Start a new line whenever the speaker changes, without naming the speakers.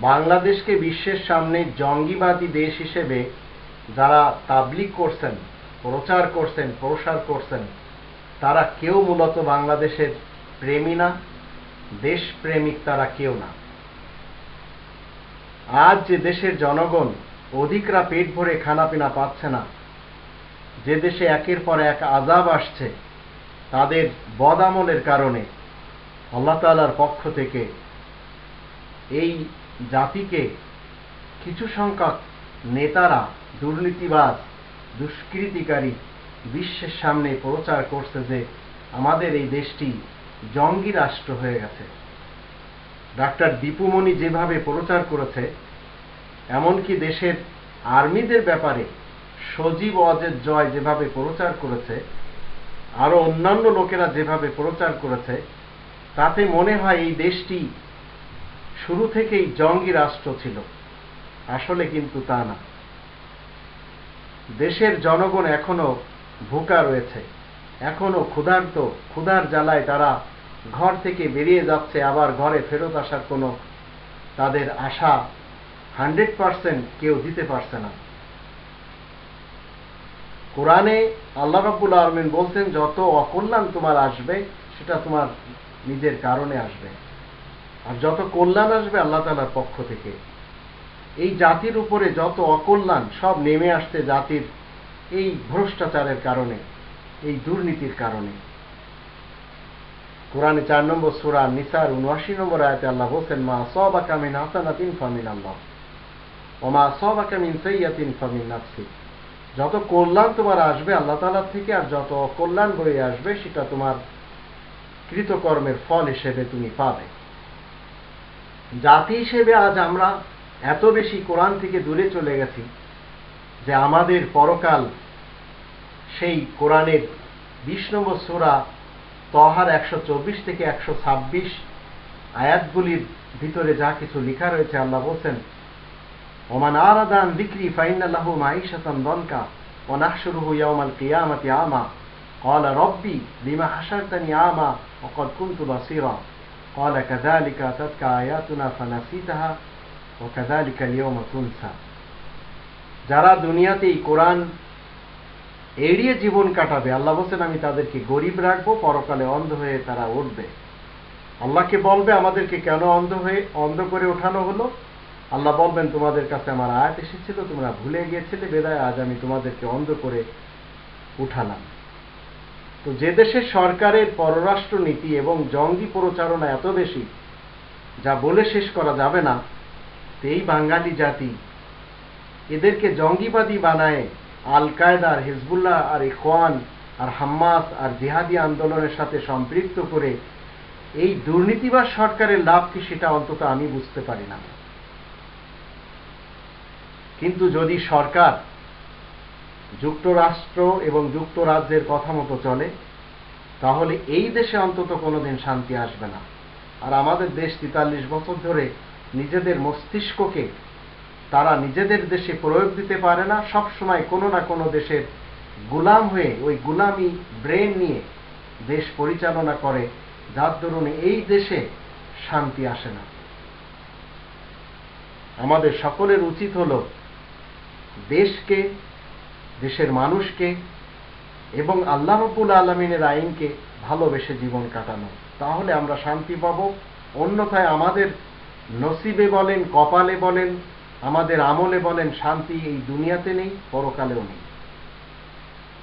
বাংলাদেশকে বিশ্বের সামনে জঙ্গিবাদী দেশ হিসেবে যারা তাবলিক করছেন, প্রচার করছেন, প্রসার করছেন, তারা কেউ মূলত বাংলাদেশের প্রেমী না, দেশপ্রেমিক তারা কেউ না। আজ যে দেশের জনগণ অধিকরা পেট ভরে খানাপিনা পাচ্ছে না, যে দেশে একের পর এক আজাব আসছে তাদের বদামলের কারণে আল্লাহ তালার পক্ষ থেকে এই জাতিকে কিছু সংখ্যক নেতারা, দুর্নীতিবাজ, দুষ্কৃতিকারী বিশ্বের সামনে প্রচার করছে যে আমাদের এই দেশটি জঙ্গি রাষ্ট্র হয়ে গেছে। ডাক্তার দীপুমণি যেভাবে প্রচার করেছে, এমনকি দেশের আর্মিদের ব্যাপারে সজীব অজের জয় যেভাবে প্রচার করেছে আরও অন্যান্য লোকেরা যেভাবে প্রচার করেছে, তাতে মনে হয় এই দেশটি শুরু থেকেই জঙ্গি রাষ্ট্র ছিল। আসলে কিন্তু তা না। দেশের জনগণ এখনও ভুকা রয়েছে। এখনও ক্ষুধার্ত, ক্ষুধার জ্বালায় তারা ঘর থেকে বেরিয়ে যাচ্ছে, আবার ঘরে ফেরত আসার কোনো তাদের আশা হান্ড্রেড পার্সেন্ট কেউ দিতে পারছে না। কোরআনে আল্লাহ রাব্বুল আলমিন বলছেন, যত অকল্যাণ তোমার আসবে, সেটা তোমার নিজের কারণে আসবে। আর যত কল্যাণ আসবে আল্লাহ তালার পক্ষ থেকে। এই জাতির উপরে যত অকল্যাণ, সব নেমে আসছে জাতির এই ভ্রষ্টাচারের কারণে, এই দুর্নীতির কারণে। কোরআনে চার নম্বর সুরা নিসার উনআশি নম্বর আয়তে আল্লাহ বলছেন, মা সবাকা মিন হাসানাতিন ফামিন আল্লাহ ও মা সবাকা মিন সৈয়াতিন ফামিন নাফসি যত কল্যাণ তোমার আসবে আল্লাহ তালার থেকে আর যত অকল্যাণ বয়ে আসবে, সেটা তোমার কৃতকর্মের ফল হিসেবে তুমি পাবে। জাতি হিসেবে আজ আমরা এত বেশি কোরআন থেকে দূরে চলে গেছি যে আমাদের পরকাল সেই কোরআনের বিশ নম্বর সোরা তহার একশো চব্বিশ থেকে একশো ছাব্বিশ আয়াতগুলির ভিতরে যা কিছু লেখা রয়েছে, আল্লাহ বলছেন ওমান আরাদান বিক্রি ফাইনাল্লাহু মাইশাতান দনকা ونحشره يوم القيامة عاما قال ربي لما حشرتني عاما وقد كنت بصيرا قال كذلك أتتك آياتنا فنسيتها وكذلك اليوم تنسى যারা দুনিয়াতে এই কোরআন এড়িয়ে জীবন কাটাবে আল্লাহ বলছেন আমি তাদেরকে গরিব রাখবো পরকালে অন্ধ হয়ে তারা উঠবে আল্লাহকে বলবে আমাদেরকে কেন অন্ধ হয়ে অন্ধ করে ওঠানো হলো আল্লাহ বলবেন, তোমাদের কাছে আমার আয়াত এসেছিল, তোমরা ভুলে গিয়েছিলে, বেদায় আজ আমি তোমাদেরকে অন্ধ করে উঠালাম। তো যে দেশের সরকারের পররাষ্ট্র নীতি এবং জঙ্গি প্রচারণা এত বেশি, যা বলে শেষ করা যাবে না এই বাঙালি জাতি এদেরকে জঙ্গিবাদী বানায় আল কায়দার হিজবুল্লাহ আর ইখওয়ান আর হাম্মাস আর জিহাদি আন্দোলনের সাথে সম্পৃক্ত করে এই দুর্নীতিবাজ সরকারের লাভ কি সেটা অন্তত আমি বুঝতে পারি না। কিন্তু যদি সরকার যুক্তরাষ্ট্র এবং যুক্তরাজ্যের কথা মতো চলে, তাহলে এই দেশে অন্তত কোনোদিন শান্তি আসবে না। আর আমাদের দেশ তেতাল্লিশ বছর ধরে নিজেদের মস্তিষ্ককে তারা নিজেদের দেশে প্রয়োগ দিতে পারে না সব সময় কোনো না কোনো দেশের গুলাম হয়ে, ওই গুলামি ব্রেন নিয়ে দেশ পরিচালনা করে, যার দরুন এই দেশে শান্তি আসে না। আমাদের সকলের উচিত হলো দেশকে, দেশের মানুষকে এবং আল্লাহ রবুল আলমিনের আইনকে ভালোবেসে জীবন কাটানো। তাহলে আমরা শান্তি পাব। অন্যথায় আমাদের নসিবে বলেন, কপালে বলেন, আমাদের আমলে বলেন, শান্তি এই দুনিয়াতে নেই, পরকালেও নেই।